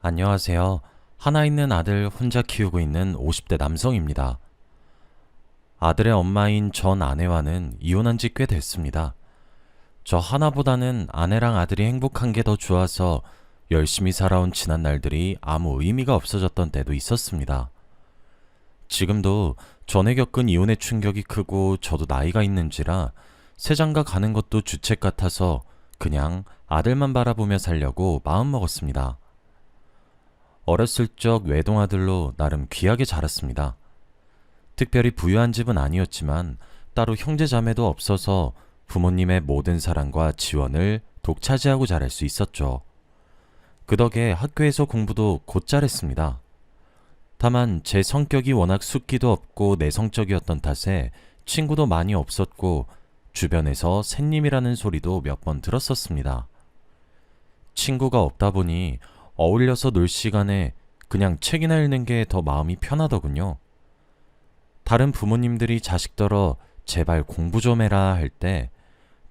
안녕하세요. 하나 있는 아들 혼자 키우고 있는 50대 남성입니다. 아들의 엄마인 전 아내와는 이혼한 지 꽤 됐습니다. 저 하나보다는 아내랑 아들이 행복한 게 더 좋아서 열심히 살아온 지난 날들이 아무 의미가 없어졌던 때도 있었습니다. 지금도 전에 겪은 이혼의 충격이 크고 저도 나이가 있는지라 세장가 가는 것도 주책 같아서 그냥 아들만 바라보며 살려고 마음먹었습니다. 어렸을 적 외동아들로 나름 귀하게 자랐습니다. 특별히 부유한 집은 아니었지만 따로 형제 자매도 없어서 부모님의 모든 사랑과 지원을 독차지하고 자랄 수 있었죠. 그 덕에 학교에서 공부도 곧 잘 했습니다. 다만 제 성격이 워낙 숫기도 없고 내성적이었던 탓에 친구도 많이 없었고 주변에서 샌님이라는 소리도 몇 번 들었었습니다. 친구가 없다 보니 어울려서 놀 시간에 그냥 책이나 읽는 게 더 마음이 편하더군요. 다른 부모님들이 자식더러 제발 공부 좀 해라 할 때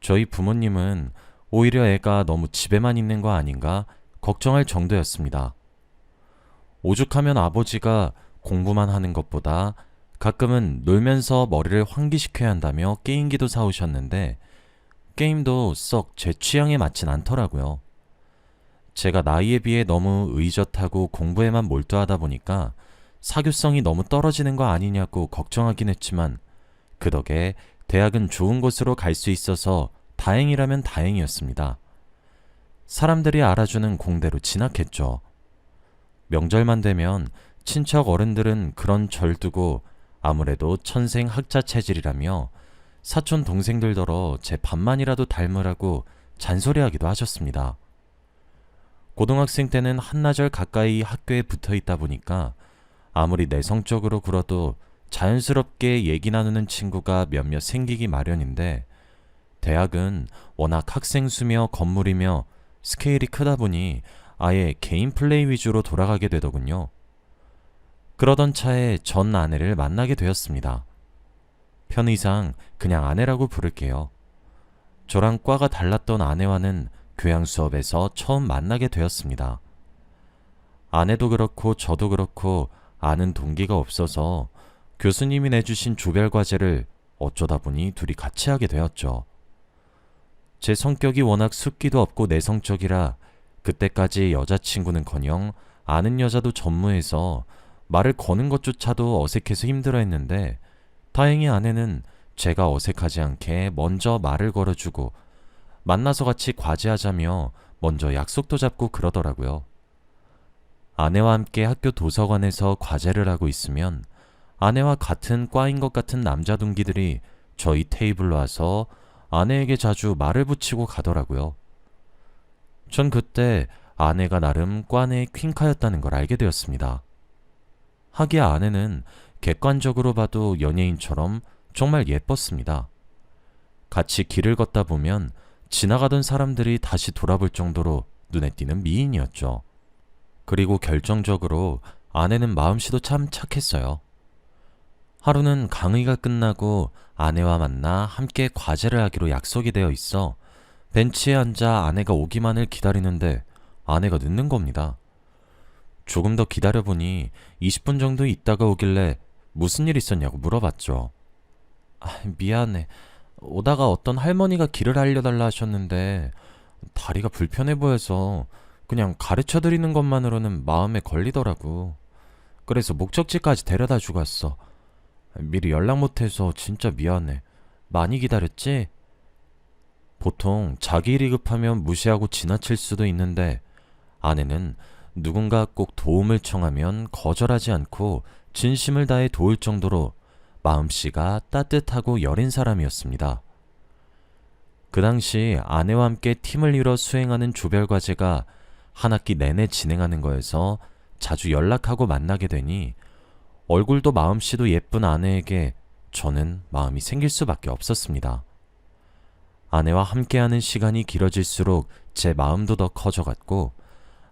저희 부모님은 오히려 애가 너무 집에만 있는 거 아닌가 걱정할 정도였습니다. 오죽하면 아버지가 공부만 하는 것보다 가끔은 놀면서 머리를 환기시켜야 한다며 게임기도 사오셨는데 게임도 썩 제 취향에 맞진 않더라고요. 제가 나이에 비해 너무 의젓하고 공부에만 몰두하다 보니까 사교성이 너무 떨어지는 거 아니냐고 걱정하긴 했지만 그 덕에 대학은 좋은 곳으로 갈 수 있어서 다행이라면 다행이었습니다. 사람들이 알아주는 공대로 진학했죠. 명절만 되면 친척 어른들은 그런 절 두고 아무래도 천생 학자 체질이라며 사촌 동생들더러 제 반만이라도 닮으라고 잔소리하기도 하셨습니다. 고등학생 때는 한나절 가까이 학교에 붙어 있다 보니까 아무리 내성적으로 굴어도 자연스럽게 얘기 나누는 친구가 몇몇 생기기 마련인데 대학은 워낙 학생 수며 건물이며 스케일이 크다 보니 아예 개인 플레이 위주로 돌아가게 되더군요. 그러던 차에 전 아내를 만나게 되었습니다. 편의상 그냥 아내라고 부를게요. 저랑 과가 달랐던 아내와는 교양 수업에서 처음 만나게 되었습니다. 아내도 그렇고 저도 그렇고 아는 동기가 없어서 교수님이 내주신 조별 과제를 어쩌다 보니 둘이 같이 하게 되었죠. 제 성격이 워낙 숫기도 없고 내성적이라 그때까지 여자친구는커녕 아는 여자도 전무해서 말을 거는 것조차도 어색해서 힘들어했는데 다행히 아내는 제가 어색하지 않게 먼저 말을 걸어주고 만나서 같이 과제하자며 먼저 약속도 잡고 그러더라고요. 아내와 함께 학교 도서관에서 과제를 하고 있으면 아내와 같은 과인 것 같은 남자 동기들이 저희 테이블로 와서 아내에게 자주 말을 붙이고 가더라고요. 전 그때 아내가 나름 과내의 퀸카였다는 걸 알게 되었습니다. 하기야 아내는 객관적으로 봐도 연예인처럼 정말 예뻤습니다. 같이 길을 걷다 보면 지나가던 사람들이 다시 돌아볼 정도로 눈에 띄는 미인이었죠. 그리고 결정적으로 아내는 마음씨도 참 착했어요. 하루는 강의가 끝나고 아내와 만나 함께 과제를 하기로 약속이 되어 있어 벤치에 앉아 아내가 오기만을 기다리는데 아내가 늦는 겁니다. 조금 더 기다려보니 20분 정도 있다가 오길래 무슨 일 있었냐고 물어봤죠. 아, 미안해. 오다가 어떤 할머니가 길을 알려달라 하셨는데 다리가 불편해 보여서 그냥 가르쳐 드리는 것만으로는 마음에 걸리더라고. 그래서 목적지까지 데려다 주고 왔어. 미리 연락 못해서 진짜 미안해. 많이 기다렸지? 보통 자기 일이 급하면 무시하고 지나칠 수도 있는데 아내는 누군가 꼭 도움을 청하면 거절하지 않고 진심을 다해 도울 정도로 마음씨가 따뜻하고 여린 사람이었습니다. 그 당시 아내와 함께 팀을 이뤄 수행하는 조별 과제가 한 학기 내내 진행하는 거여서 자주 연락하고 만나게 되니 얼굴도 마음씨도 예쁜 아내에게 저는 마음이 생길 수밖에 없었습니다. 아내와 함께하는 시간이 길어질수록 제 마음도 더 커져갔고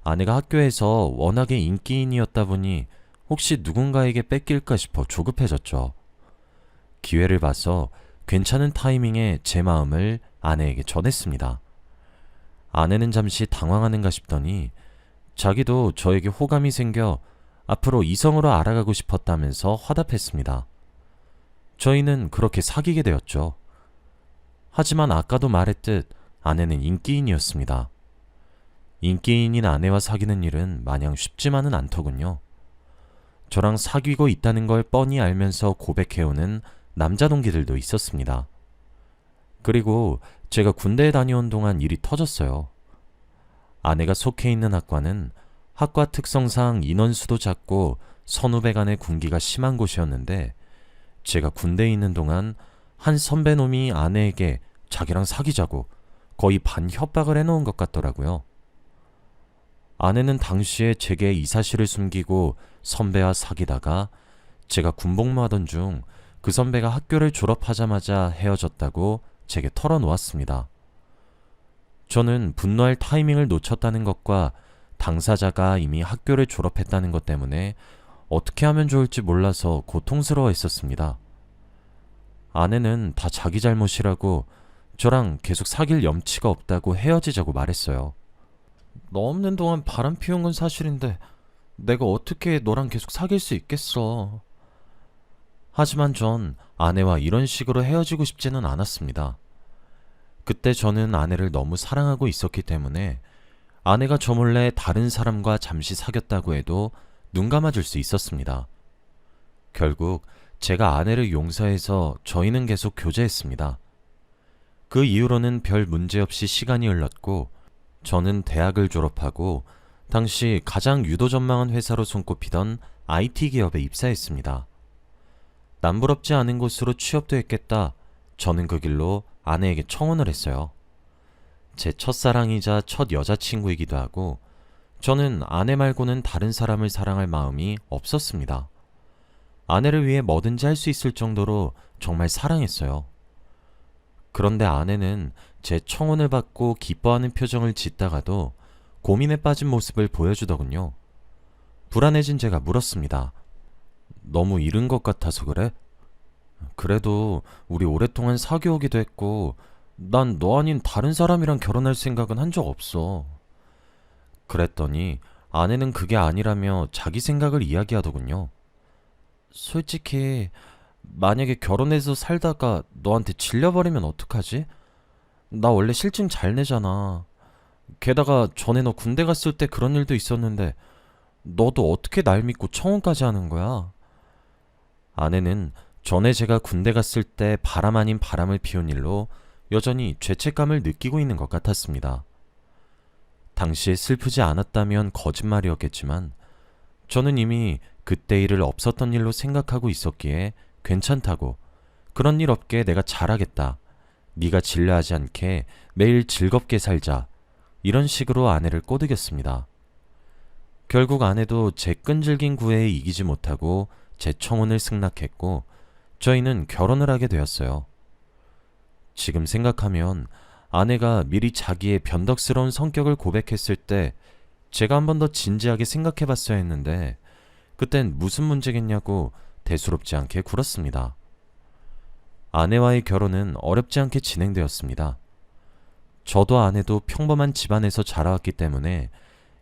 아내가 학교에서 워낙에 인기인이었다 보니 혹시 누군가에게 뺏길까 싶어 조급해졌죠. 기회를 봐서 괜찮은 타이밍에 제 마음을 아내에게 전했습니다. 아내는 잠시 당황하는가 싶더니 자기도 저에게 호감이 생겨 앞으로 이성으로 알아가고 싶었다면서 화답했습니다. 저희는 그렇게 사귀게 되었죠. 하지만 아까도 말했듯 아내는 인기인이었습니다. 인기인인 아내와 사귀는 일은 마냥 쉽지만은 않더군요. 저랑 사귀고 있다는 걸 뻔히 알면서 고백해오는 남자 동기들도 있었습니다. 그리고 제가 군대에 다녀온 동안 일이 터졌어요. 아내가 속해 있는 학과는 학과 특성상 인원수도 작고 선후배 간의 군기가 심한 곳이었는데 제가 군대에 있는 동안 한 선배 놈이 아내에게 자기랑 사귀자고 거의 반 협박을 해놓은 것 같더라고요. 아내는 당시에 제게 이 사실을 숨기고 선배와 사귀다가 제가 군복무하던 중 그 선배가 학교를 졸업하자마자 헤어졌다고 제게 털어놓았습니다. 저는 분노할 타이밍을 놓쳤다는 것과 당사자가 이미 학교를 졸업했다는 것 때문에 어떻게 하면 좋을지 몰라서 고통스러워 했었습니다. 아내는 다 자기 잘못이라고 저랑 계속 사귈 염치가 없다고 헤어지자고 말했어요. 너 없는 동안 바람 피운 건 사실인데 내가 어떻게 너랑 계속 사귈 수 있겠어. 하지만 전 아내와 이런 식으로 헤어지고 싶지는 않았습니다. 그때 저는 아내를 너무 사랑하고 있었기 때문에 아내가 저 몰래 다른 사람과 잠시 사귀었다고 해도 눈 감아줄 수 있었습니다. 결국 제가 아내를 용서해서 저희는 계속 교제했습니다. 그 이후로는 별 문제 없이 시간이 흘렀고 저는 대학을 졸업하고 당시 가장 유도 전망한 회사로 손꼽히던 IT 기업에 입사했습니다. 남부럽지 않은 곳으로 취업도 했겠다. 저는 그 길로 아내에게 청혼을 했어요. 제 첫사랑이자 첫 여자친구이기도 하고 저는 아내 말고는 다른 사람을 사랑할 마음이 없었습니다. 아내를 위해 뭐든지 할 수 있을 정도로 정말 사랑했어요. 그런데 아내는 제 청혼을 받고 기뻐하는 표정을 짓다가도 고민에 빠진 모습을 보여주더군요. 불안해진 제가 물었습니다. 너무 이른 것 같아서 그래? 그래도 우리 오랫동안 사귀어오기도 했고, 난 너 아닌 다른 사람이랑 결혼할 생각은 한 적 없어. 그랬더니 아내는 그게 아니라며 자기 생각을 이야기하더군요. 솔직히, 만약에 결혼해서 살다가 너한테 질려버리면 어떡하지? 나 원래 실증 잘 내잖아. 게다가 전에 너 군대 갔을 때 그런 일도 있었는데, 너도 어떻게 날 믿고 청혼까지 하는 거야? 아내는 전에 제가 군대 갔을 때 바람 아닌 바람을 피운 일로 여전히 죄책감을 느끼고 있는 것 같았습니다. 당시에 슬프지 않았다면 거짓말이었겠지만 저는 이미 그때 일을 없었던 일로 생각하고 있었기에 괜찮다고 그런 일 없게 내가 잘하겠다. 네가 질려하지 않게 매일 즐겁게 살자. 이런 식으로 아내를 꼬드겼습니다. 결국 아내도 제 끈질긴 구애에 이기지 못하고 제 청혼을 승낙했고 저희는 결혼을 하게 되었어요. 지금 생각하면 아내가 미리 자기의 변덕스러운 성격을 고백했을 때 제가 한 번 더 진지하게 생각해 봤어야 했는데 그땐 무슨 문제겠냐고 대수롭지 않게 굴었습니다. 아내와의 결혼은 어렵지 않게 진행되었습니다. 저도 아내도 평범한 집안에서 자라왔기 때문에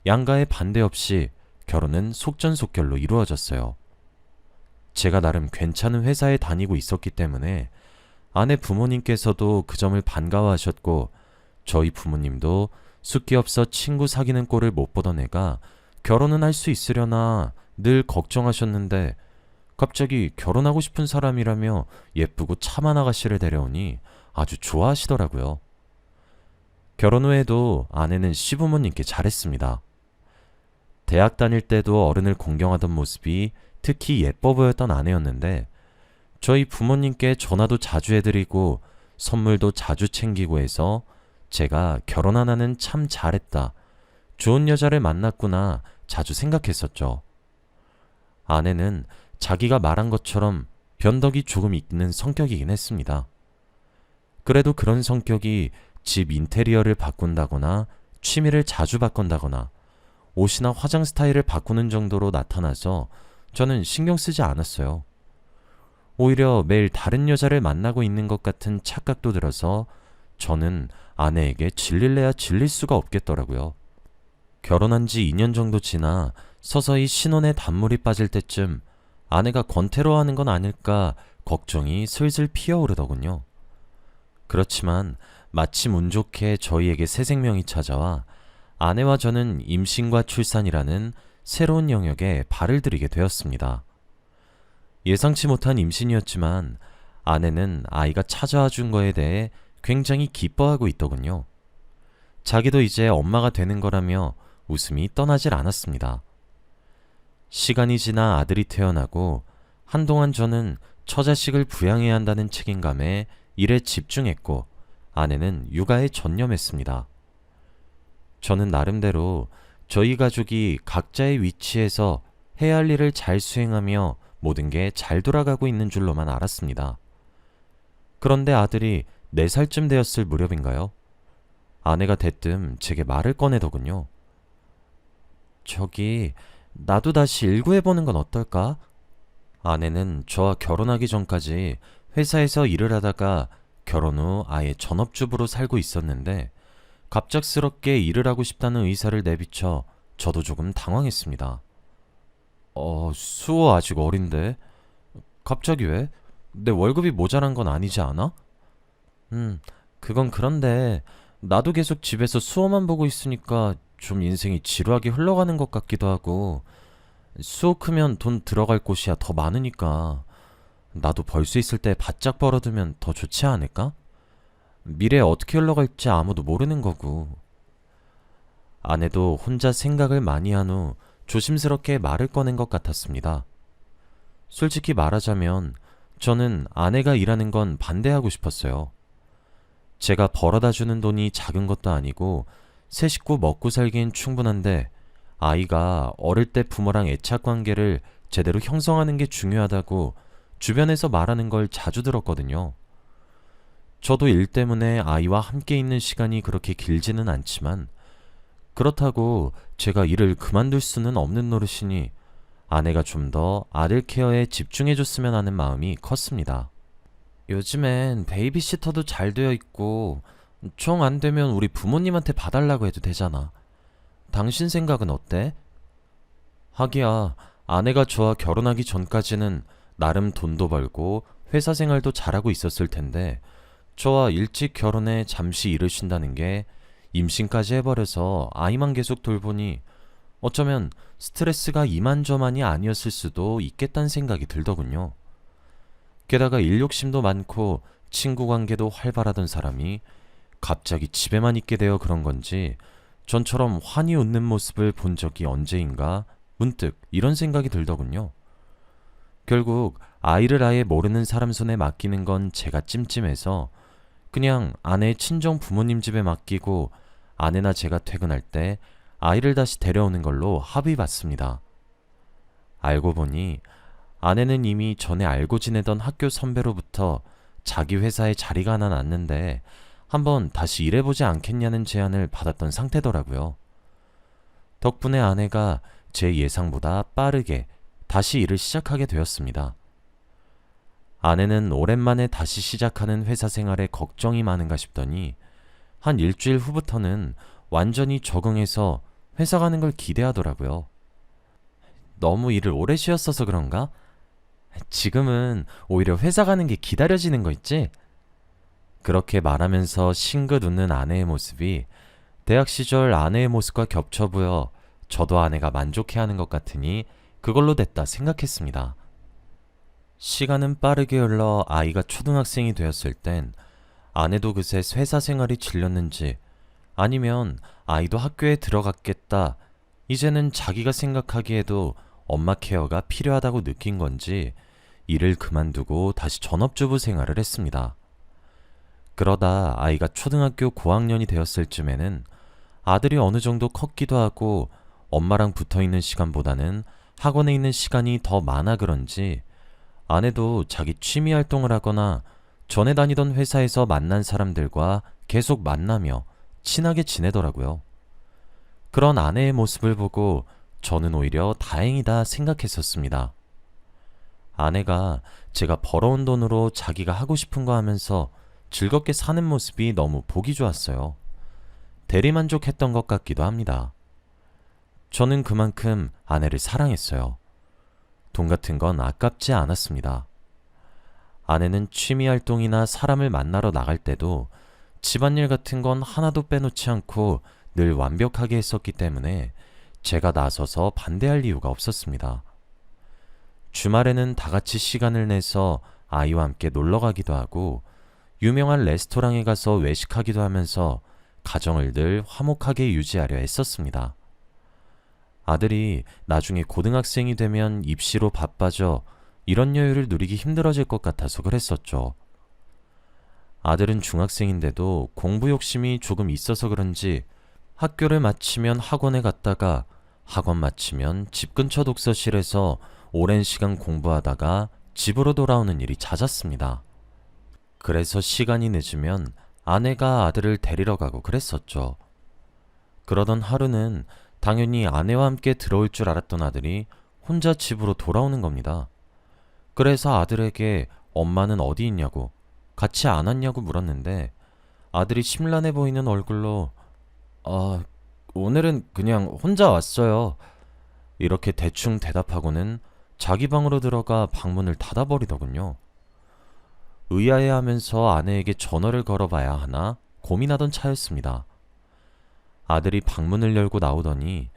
양가의 반대 없이 결혼은 속전속결로 이루어졌어요. 제가 나름 괜찮은 회사에 다니고 있었기 때문에 아내 부모님께서도 그 점을 반가워하셨고 저희 부모님도 숫기 없어 친구 사귀는 꼴을 못 보던 애가 결혼은 할 수 있으려나 늘 걱정하셨는데 갑자기 결혼하고 싶은 사람이라며 예쁘고 참한 아가씨를 데려오니 아주 좋아하시더라고요. 결혼 후에도 아내는 시부모님께 잘했습니다. 대학 다닐 때도 어른을 공경하던 모습이 특히 예뻐 보였던 아내였는데 저희 부모님께 전화도 자주 해드리고 선물도 자주 챙기고 해서 제가 결혼 하나는 참 잘했다. 좋은 여자를 만났구나 자주 생각했었죠. 아내는 자기가 말한 것처럼 변덕이 조금 있는 성격이긴 했습니다. 그래도 그런 성격이 집 인테리어를 바꾼다거나 취미를 자주 바꾼다거나 옷이나 화장 스타일을 바꾸는 정도로 나타나서 저는 신경 쓰지 않았어요. 오히려 매일 다른 여자를 만나고 있는 것 같은 착각도 들어서 저는 아내에게 질릴래야 질릴 수가 없겠더라고요. 결혼한 지 2년 정도 지나 서서히 신혼에 단물이 빠질 때쯤 아내가 권태로워하는 건 아닐까 걱정이 슬슬 피어오르더군요. 그렇지만 마침 운 좋게 저희에게 새 생명이 찾아와 아내와 저는 임신과 출산이라는 새로운 영역에 발을 들이게 되었습니다. 예상치 못한 임신이었지만 아내는 아이가 찾아와 준 거에 대해 굉장히 기뻐하고 있더군요. 자기도 이제 엄마가 되는 거라며 웃음이 떠나질 않았습니다. 시간이 지나 아들이 태어나고 한동안 저는 처자식을 부양해야 한다는 책임감에 일에 집중했고 아내는 육아에 전념했습니다. 저는 나름대로 저희 가족이 각자의 위치에서 해야 할 일을 잘 수행하며 모든 게 잘 돌아가고 있는 줄로만 알았습니다. 그런데 아들이 4살쯤 되었을 무렵인가요? 아내가 대뜸 제게 말을 꺼내더군요. 저기, 나도 다시 일구해보는 건 어떨까? 아내는 저와 결혼하기 전까지 회사에서 일을 하다가 결혼 후 아예 전업주부로 살고 있었는데 갑작스럽게 일을 하고 싶다는 의사를 내비쳐 저도 조금 당황했습니다. 어, 수호 아직 어린데? 갑자기 왜? 내 월급이 모자란 건 아니지 않아? 음, 그건 그런데 나도 계속 집에서 수호만 보고 있으니까 좀 인생이 지루하게 흘러가는 것 같기도 하고 수호 크면 돈 들어갈 곳이야 더 많으니까 나도 벌 수 있을 때 바짝 벌어두면 더 좋지 않을까? 미래에 어떻게 흘러갈지 아무도 모르는 거고. 아내도 혼자 생각을 많이 한 후 조심스럽게 말을 꺼낸 것 같았습니다. 솔직히 말하자면 저는 아내가 일하는 건 반대하고 싶었어요. 제가 벌어다 주는 돈이 작은 것도 아니고 세 식구 먹고 살기엔 충분한데 아이가 어릴 때 부모랑 애착 관계를 제대로 형성하는 게 중요하다고 주변에서 말하는 걸 자주 들었거든요. 저도 일 때문에 아이와 함께 있는 시간이 그렇게 길지는 않지만 그렇다고 제가 일을 그만둘 수는 없는 노릇이니 아내가 좀 더 아들 케어에 집중해줬으면 하는 마음이 컸습니다. 요즘엔 베이비시터도 잘 되어 있고 정 안 되면 우리 부모님한테 봐달라고 해도 되잖아. 당신 생각은 어때? 하기야 아내가 저와 결혼하기 전까지는 나름 돈도 벌고 회사 생활도 잘하고 있었을 텐데 저와 일찍 결혼해 잠시 일을 쉰다는 게 임신까지 해버려서 아이만 계속 돌보니 어쩌면 스트레스가 이만저만이 아니었을 수도 있겠다는 생각이 들더군요. 게다가 일 욕심도 많고 친구 관계도 활발하던 사람이 갑자기 집에만 있게 되어 그런 건지 전처럼 환히 웃는 모습을 본 적이 언제인가 문득 이런 생각이 들더군요. 결국 아이를 아예 모르는 사람 손에 맡기는 건 제가 찜찜해서 그냥 아내의 친정 부모님 집에 맡기고 아내나 제가 퇴근할 때 아이를 다시 데려오는 걸로 합의 봤습니다. 알고 보니 아내는 이미 전에 알고 지내던 학교 선배로부터 자기 회사에 자리가 하나 났는데 한번 다시 일해보지 않겠냐는 제안을 받았던 상태더라고요. 덕분에 아내가 제 예상보다 빠르게 다시 일을 시작하게 되었습니다. 아내는 오랜만에 다시 시작하는 회사 생활에 걱정이 많은가 싶더니 한 일주일 후부터는 완전히 적응해서 회사 가는 걸 기대하더라고요. 너무 일을 오래 쉬었어서 그런가? 지금은 오히려 회사 가는 게 기다려지는 거 있지? 그렇게 말하면서 싱긋 웃는 아내의 모습이 대학 시절 아내의 모습과 겹쳐 보여 저도 아내가 만족해 하는 것 같으니 그걸로 됐다 생각했습니다. 시간은 빠르게 흘러 아이가 초등학생이 되었을 땐 아내도 그새 회사 생활이 질렸는지 아니면 아이도 학교에 들어갔겠다. 이제는 자기가 생각하기에도 엄마 케어가 필요하다고 느낀 건지 일을 그만두고 다시 전업주부 생활을 했습니다. 그러다 아이가 초등학교 고학년이 되었을 쯤에는 아들이 어느 정도 컸기도 하고 엄마랑 붙어 있는 시간보다는 학원에 있는 시간이 더 많아 그런지 아내도 자기 취미 활동을 하거나 전에 다니던 회사에서 만난 사람들과 계속 만나며 친하게 지내더라고요. 그런 아내의 모습을 보고 저는 오히려 다행이다 생각했었습니다. 아내가 제가 벌어온 돈으로 자기가 하고 싶은 거 하면서 즐겁게 사는 모습이 너무 보기 좋았어요. 대리만족했던 것 같기도 합니다. 저는 그만큼 아내를 사랑했어요. 돈 같은 건 아깝지 않았습니다. 아내는 취미 활동이나 사람을 만나러 나갈 때도 집안일 같은 건 하나도 빼놓지 않고 늘 완벽하게 했었기 때문에 제가 나서서 반대할 이유가 없었습니다. 주말에는 다 같이 시간을 내서 아이와 함께 놀러 가기도 하고 유명한 레스토랑에 가서 외식하기도 하면서 가정을 늘 화목하게 유지하려 애썼습니다. 아들이 나중에 고등학생이 되면 입시로 바빠져 이런 여유를 누리기 힘들어질 것 같아서 그랬었죠. 아들은 중학생인데도 공부 욕심이 조금 있어서 그런지 학교를 마치면 학원에 갔다가 학원 마치면 집 근처 독서실에서 오랜 시간 공부하다가 집으로 돌아오는 일이 잦았습니다. 그래서 시간이 늦으면 아내가 아들을 데리러 가고 그랬었죠. 그러던 하루는 당연히 아내와 함께 들어올 줄 알았던 아들이 혼자 집으로 돌아오는 겁니다. 그래서 아들에게 엄마는 어디 있냐고 같이 안 왔냐고 물었는데 아들이 심란해 보이는 얼굴로 아, 오늘은 그냥 혼자 왔어요. 이렇게 대충 대답하고는 자기 방으로 들어가 방문을 닫아버리더군요. 의아해 하면서 아내에게 전화를 걸어봐야 하나 고민하던 차였습니다. 아들이 방문을 열고 나오더니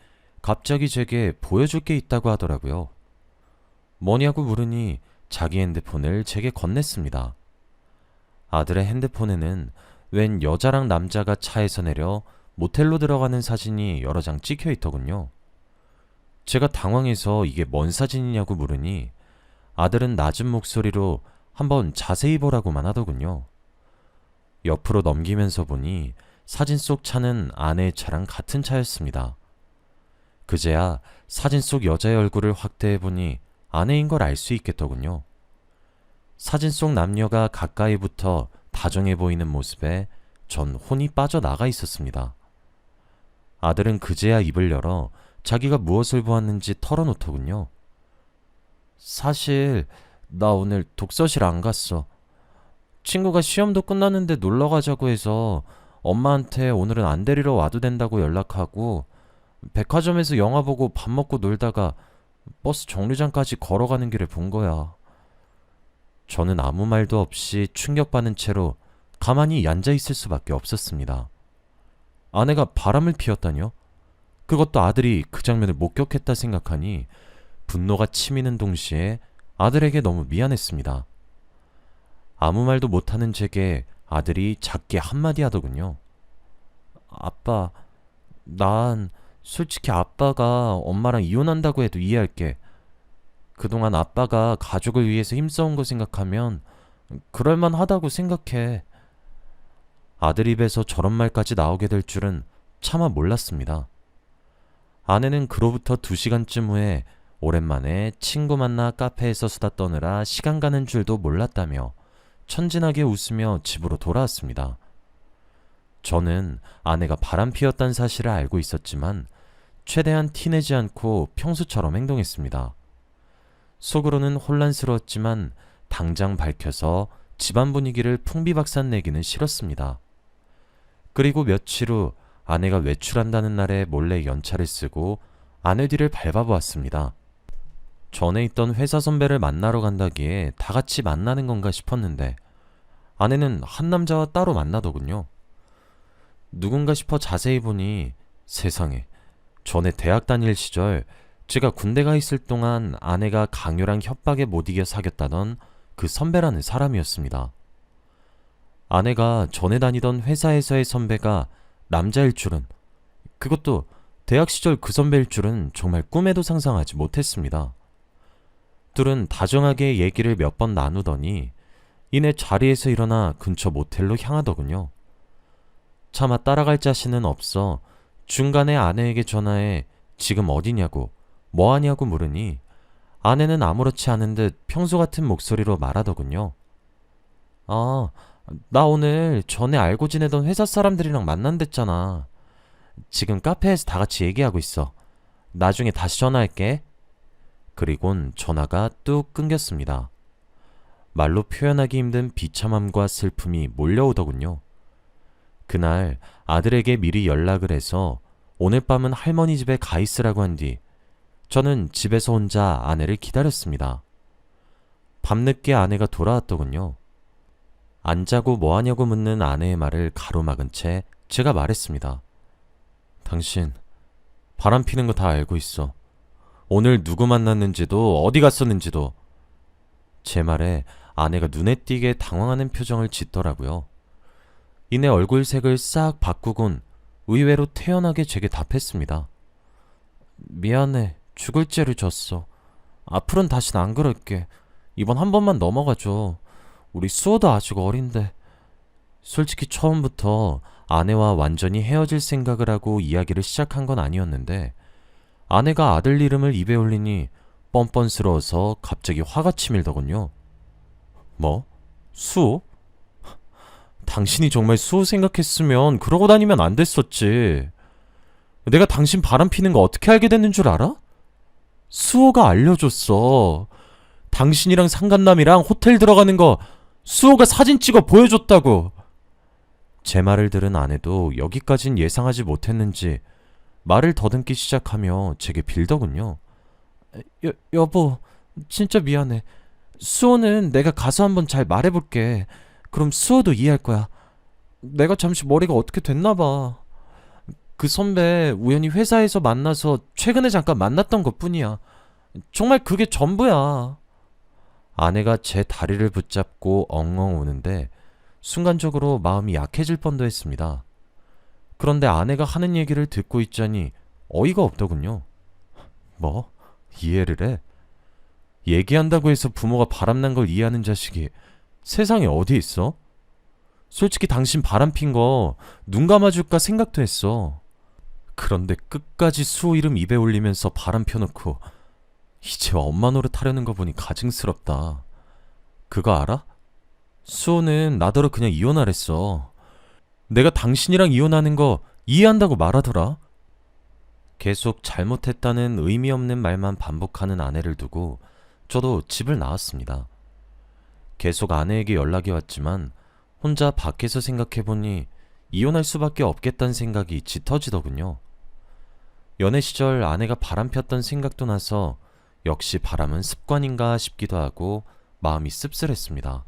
갑자기 제게 보여줄 게 있다고 하더라고요. 뭐냐고 물으니 자기 핸드폰을 제게 건넸습니다. 아들의 핸드폰에는 웬 여자랑 남자가 차에서 내려 모텔로 들어가는 사진이 여러 장 찍혀 있더군요. 제가 당황해서 이게 뭔 사진이냐고 물으니 아들은 낮은 목소리로 한번 자세히 보라고만 하더군요. 옆으로 넘기면서 보니 사진 속 차는 아내의 차랑 같은 차였습니다. 그제야 사진 속 여자의 얼굴을 확대해 보니 아내인 걸 알 수 있겠더군요. 사진 속 남녀가 가까이 붙어 다정해 보이는 모습에 전 혼이 빠져나가 있었습니다. 아들은 그제야 입을 열어 자기가 무엇을 보았는지 털어놓더군요. 사실 나 오늘 독서실 안 갔어. 친구가 시험도 끝났는데 놀러 가자고 해서 엄마한테 오늘은 안 데리러 와도 된다고 연락하고 백화점에서 영화 보고 밥 먹고 놀다가 버스 정류장까지 걸어가는 길을 본 거야. 저는 아무 말도 없이 충격받은 채로 가만히 앉아 있을 수밖에 없었습니다. 아내가 바람을 피웠다뇨? 그것도 아들이 그 장면을 목격했다 생각하니 분노가 치미는 동시에 아들에게 너무 미안했습니다. 아무 말도 못하는 제게 아들이 작게 한마디 하더군요. 아빠, 난 솔직히 아빠가 엄마랑 이혼한다고 해도 이해할게. 그동안 아빠가 가족을 위해서 힘써온 거 생각하면 그럴만 하다고 생각해. 아들 입에서 저런 말까지 나오게 될 줄은 차마 몰랐습니다. 아내는 그로부터 두 시간쯤 후에 오랜만에 친구 만나 카페에서 수다 떠느라 시간 가는 줄도 몰랐다며 천진하게 웃으며 집으로 돌아왔습니다. 저는 아내가 바람 피웠다는 사실을 알고 있었지만 최대한 티내지 않고 평소처럼 행동했습니다. 속으로는 혼란스러웠지만 당장 밝혀서 집안 분위기를 풍비박산 내기는 싫었습니다. 그리고 며칠 후 아내가 외출한다는 날에 몰래 연차를 쓰고 아내 뒤를 밟아보았습니다. 전에 있던 회사 선배를 만나러 간다기에 다 같이 만나는 건가 싶었는데 아내는 한 남자와 따로 만나더군요. 누군가 싶어 자세히 보니 세상에 전에 대학 다닐 시절 제가 군대 가 있을 동안 아내가 강요랑 협박에 못 이겨 사귀었다던 그 선배라는 사람이었습니다. 아내가 전에 다니던 회사에서의 선배가 남자일 줄은 그것도 대학 시절 그 선배일 줄은 정말 꿈에도 상상하지 못했습니다. 둘은 다정하게 얘기를 몇 번 나누더니 이내 자리에서 일어나 근처 모텔로 향하더군요. 차마 따라갈 자신은 없어 중간에 아내에게 전화해 지금 어디냐고 뭐하냐고 물으니 아내는 아무렇지 않은 듯 평소 같은 목소리로 말하더군요. 아, 나 오늘 전에 알고 지내던 회사 사람들이랑 만난댔잖아. 지금 카페에서 다 같이 얘기하고 있어. 나중에 다시 전화할게. 그리곤 전화가 뚝 끊겼습니다. 말로 표현하기 힘든 비참함과 슬픔이 몰려오더군요. 그날 아들에게 미리 연락을 해서 오늘 밤은 할머니 집에 가 있으라고 한 뒤 저는 집에서 혼자 아내를 기다렸습니다. 밤늦게 아내가 돌아왔더군요. 안 자고 뭐 하냐고 묻는 아내의 말을 가로막은 채 제가 말했습니다. 당신 바람 피는 거 다 알고 있어. 오늘 누구 만났는지도 어디 갔었는지도 제 말에 아내가 눈에 띄게 당황하는 표정을 짓더라고요. 이내 얼굴 색을 싹 바꾸곤 의외로 태연하게 제게 답했습니다. 미안해. 죽을 죄를 졌어. 앞으로는 다신 안 그럴게. 이번 한 번만 넘어가줘. 우리 수호도 아직 어린데. 솔직히 처음부터 아내와 완전히 헤어질 생각을 하고 이야기를 시작한 건 아니었는데 아내가 아들 이름을 입에 올리니 뻔뻔스러워서 갑자기 화가 치밀더군요. 뭐? 수호? 당신이 정말 수호 생각했으면 그러고 다니면 안 됐었지. 내가 당신 바람 피는 거 어떻게 알게 됐는 줄 알아? 수호가 알려줬어. 당신이랑 상간남이랑 호텔 들어가는 거 수호가 사진 찍어 보여줬다고. 제 말을 들은 아내도 여기까진 예상하지 못했는지 말을 더듬기 시작하며 제게 빌더군요. 여, 여보, 진짜 미안해. 수호는 내가 가서 한번 잘 말해볼게. 그럼 수호도 이해할 거야. 내가 잠시 머리가 어떻게 됐나 봐. 그 선배 우연히 회사에서 만나서 최근에 잠깐 만났던 것 뿐이야. 정말 그게 전부야. 아내가 제 다리를 붙잡고 엉엉 우는데 순간적으로 마음이 약해질 뻔도 했습니다. 그런데 아내가 하는 얘기를 듣고 있자니 어이가 없더군요. 뭐? 이해를 해? 얘기한다고 해서 부모가 바람난 걸 이해하는 자식이 세상에 어디 있어? 솔직히 당신 바람 핀 거 눈 감아줄까 생각도 했어. 그런데 끝까지 수호 이름 입에 올리면서 바람 펴놓고 이제 엄마 노릇 하려는 거 보니 가증스럽다. 그거 알아? 수호는 나더러 그냥 이혼하랬어. 내가 당신이랑 이혼하는 거 이해한다고 말하더라. 계속 잘못했다는 의미 없는 말만 반복하는 아내를 두고 저도 집을 나왔습니다. 계속 아내에게 연락이 왔지만 혼자 밖에서 생각해보니 이혼할 수밖에 없겠다는 생각이 짙어지더군요. 연애 시절 아내가 바람 폈던 생각도 나서 역시 바람은 습관인가 싶기도 하고 마음이 씁쓸했습니다.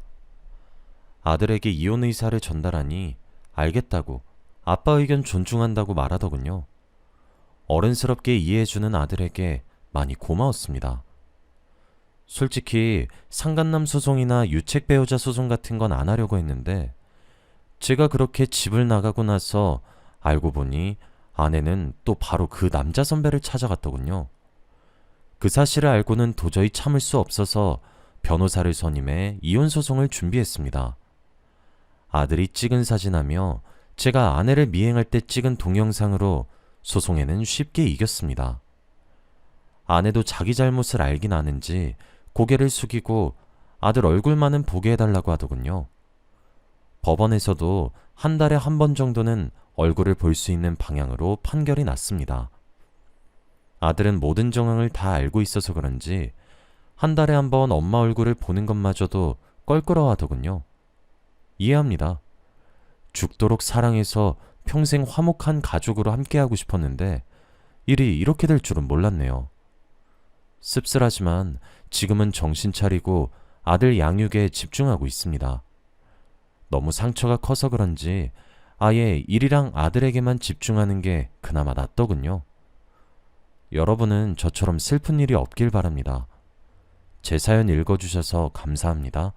아들에게 이혼 의사를 전달하니 알겠다고 아빠 의견 존중한다고 말하더군요. 어른스럽게 이해해주는 아들에게 많이 고마웠습니다. 솔직히 상간남 소송이나 유책 배우자 소송 같은 건 안 하려고 했는데 제가 그렇게 집을 나가고 나서 알고 보니 아내는 또 바로 그 남자 선배를 찾아갔더군요. 그 사실을 알고는 도저히 참을 수 없어서 변호사를 선임해 이혼 소송을 준비했습니다. 아들이 찍은 사진하며 제가 아내를 미행할 때 찍은 동영상으로 소송에는 쉽게 이겼습니다. 아내도 자기 잘못을 알긴 아는지 고개를 숙이고 아들 얼굴만은 보게 해달라고 하더군요. 법원에서도 한 달에 한 번 정도는 얼굴을 볼 수 있는 방향으로 판결이 났습니다. 아들은 모든 정황을 다 알고 있어서 그런지 한 달에 한 번 엄마 얼굴을 보는 것마저도 껄끄러워 하더군요. 이해합니다. 죽도록 사랑해서 평생 화목한 가족으로 함께하고 싶었는데 일이 이렇게 될 줄은 몰랐네요. 씁쓸하지만 지금은 정신 차리고 아들 양육에 집중하고 있습니다. 너무 상처가 커서 그런지 아예 일이랑 아들에게만 집중하는 게 그나마 낫더군요. 여러분은 저처럼 슬픈 일이 없길 바랍니다. 제 사연 읽어주셔서 감사합니다.